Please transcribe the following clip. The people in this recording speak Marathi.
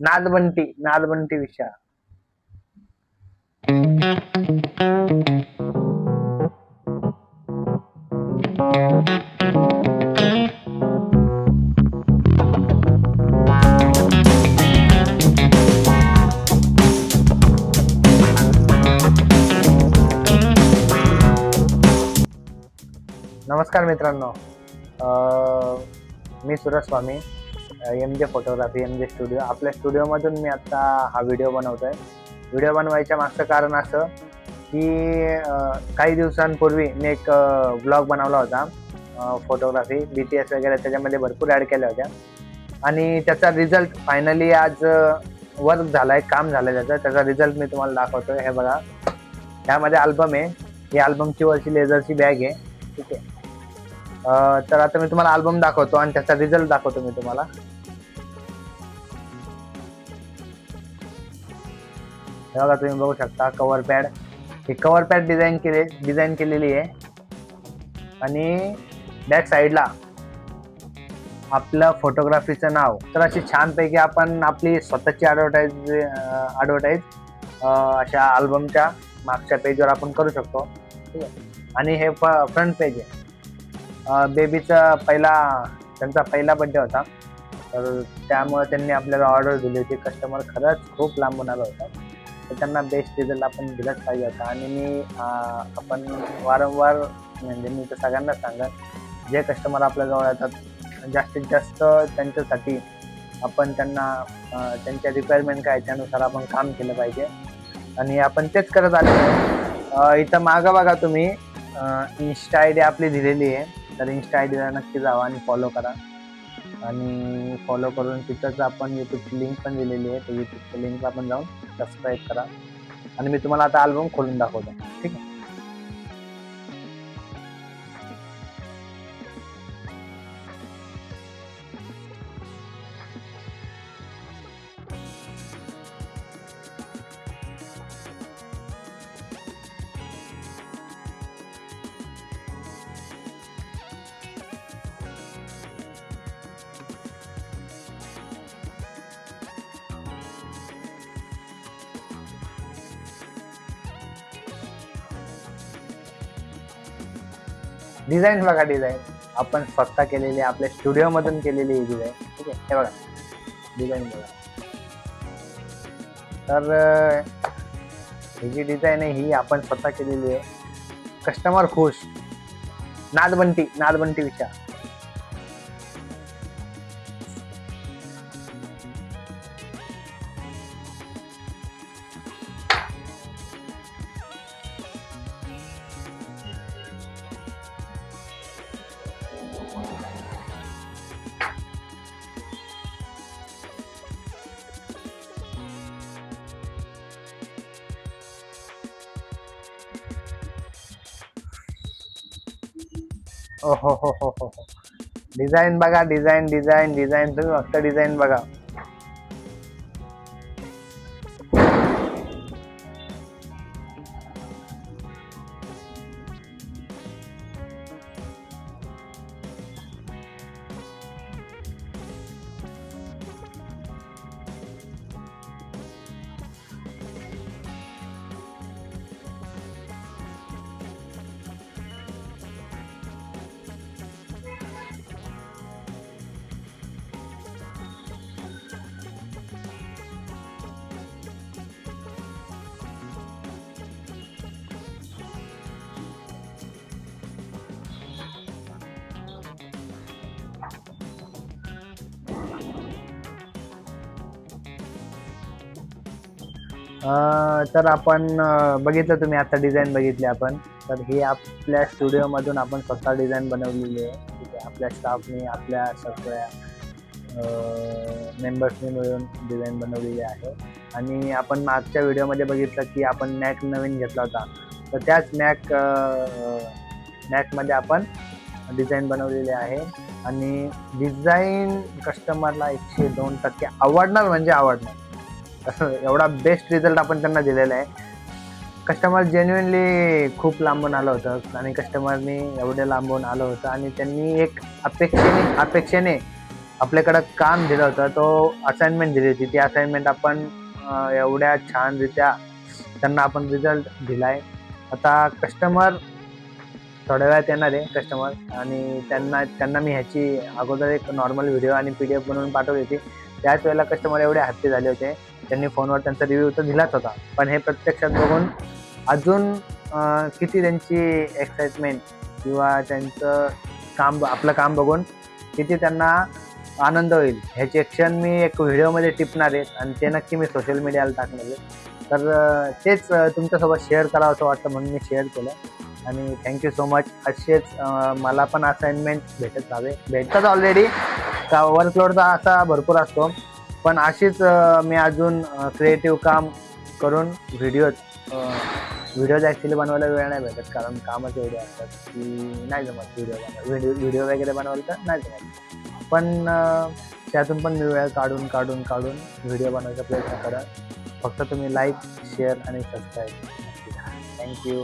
नादबंटी नादबंटी विषय नमस्कार मित्रांनो अं, मी सुरज स्वामी M J photography M J studio. आपल्या स्टुडिओमधून मी आत्ता हा व्हिडिओ बनवतो आहे व्हिडिओ बनवायच्या मागचं कारण असं की काही दिवसांपूर्वी मी एक ब्लॉग बनवला होता फोटोग्राफी बी टी एस वगैरे त्याच्यामध्ये भरपूर ॲड केल्या होत्या. आणि त्याचा रिझल्ट फायनली आज वर्क झाला आहे काम झालं त्याचं. त्याचा रिझल्ट मी तुम्हाला दाखवतो हे बघा. त्यामध्ये अल्बम आहे. ही अल्बमची वरची लेझरची बॅग आहे. ठीक आहे. तर आता मी तुम्हाला अल्बम दाखवतो आणि त्याचा रिझल्ट दाखवतो मी तुम्हाला. बघा तुम्ही बघू शकता कव्हर पॅड ही कव्हर पॅड डिझाईन केले डिझाईन केलेली आहे. आणि बॅक साईडला आपलं फोटोग्राफीचं नाव. तर अशी छानपैकी आपण आपली स्वतःची ॲडव्हर्टाईज ॲडव्हर्टाईज अशा अल्बमच्या मागच्या पेजवर आपण करू शकतो. ठीक आहे? आणि हे फ्रंट पेज आहे. बेबीचा पहिला त्यांचा पहिला बड्डे होता. तर त्यामुळे त्यांनी आपल्याला ऑर्डर दिली होती. कस्टमर खरंच खूप लांबून आला होता. तर त्यांना बेस्ट रिझल्ट आपण दिलाच पाहिजे होता. आणि मी आपण वारंवार म्हणजे मी तर सगळ्यांना सांगत जे कस्टमर आपल्याजवळ येतात जास्तीत जास्त त्यांच्यासाठी आपण त्यांना त्यांच्या रिक्वायरमेंट काय त्यानुसार आपण काम केलं पाहिजे. आणि आपण तेच करत आलो इथं मागं बघा तुम्ही. इन्स्टा आय डी आपली दिलेली आहे. तर इन्स्टा आय डीला नक्की जावा आणि फॉलो करा. आणि फॉलो करून तिथंच आपण यूट्यूबची लिंक पण दिलेली आहे. तर यूट्यूबच्या लिंकला पण जाऊन सबस्क्राईब करा. आणि मी तुम्हाला आता अल्बम खोलून दाखवतो. ठीक आहे? डिझाईन बघा डिझाईन. आपण स्वतः केलेली आहे, आपल्या स्टुडिओमधून केलेली ही डिझाईन ठीक आहे? हे बघा. डिझाईन बघा. तर ही जी डिझाईन आहे ही आपण स्वतः केलेली आहे. कस्टमर खुश. नादबंटी नादबंटी विचार. हो हो हो हो हो. डिझाईन बघा डिझाईन डिझाईन डिझाईन तुम्ही फक्त डिझाईन बघा. तर आपण बघितलं तुम्ही आता डिझाईन बघितली आपण. तर ही आपल्या स्टुडिओमधून आपण स्वतः डिझाईन बनवलेली आहे. ठीक आहे आपल्या स्टाफने आपल्या सगळ्या मेंबर्सने मिळून डिझाईन बनवलेली आहे. आणि आपण मागच्या व्हिडिओमध्ये बघितलं की आपण मॅक नवीन घेतला होता. तर त्याच मॅक मॅकमध्ये आपण डिझाईन बनवलेली आहे. आणि डिझाईन कस्टमरला एकशे दोन टक्के आवडणार म्हणजे आवडणार. एवढा बेस्ट रिझल्ट आपण त्यांना दिलेला आहे. कस्टमर जेन्युनली खूप लांबून आलं होतं आणि कस्टमरनी एवढे लांबून आलं होतं आणि त्यांनी एक अपेक्षेने अपेक्षेने आपल्याकडं काम दिलं होतं. तो असाइनमेंट दिली होती. ती असाइनमेंट आपण एवढ्या छानरित्या त्यांना आपण रिझल्ट दिलाय. आता कस्टमर थोड्या वेळात येणार आहे कस्टमर आणि त्यांना त्यांना मी ह्याची अगोदर एक नॉर्मल व्हिडिओ आणि पी डी एफ बनवून पाठवली होती. त्याच वेळेला कस्टमर एवढे हॅप्पी झाले होते. त्यांनी फोनवर त्यांचा रिव्ह्यू तर दिलाच होता. पण हे प्रत्यक्षात बघून अजून किती त्यांची एक्साइटमेंट किंवा त्यांचं काम आपलं काम बघून किती त्यांना आनंद होईल. ह्याचे क्षण मी एक व्हिडिओमध्ये टिपणार आहे आणि ते नक्की मी सोशल मीडियाला टाकणार आहे. तर तेच तुमच्यासोबत शेअर करावं असं वाटतं म्हणून मी शेअर केलं. आणि थँक्यू सो मच असेच मला पण असाइनमेंट भेटत राहावे भेटतात ऑलरेडी वर्कलोडचा असा भरपूर असतो. पण अशीच मी अजून क्रिएटिव्ह काम करून व्हिडिओज व्हिडिओज ॲक्च्युली बनवायला वेळ नाही भेटत. कारण कामच एवढे असतात की नाही जमत व्हिडिओ व्हिडिओ व्हिडिओ वगैरे बनवायला तर नाही जमत. पण त्यातून पण मी वेळ काढून काढून काढून व्हिडिओ बनवायचा प्रयत्न करा फक्त तुम्ही लाईक शेअर आणि सबस्क्राईब थँक्यू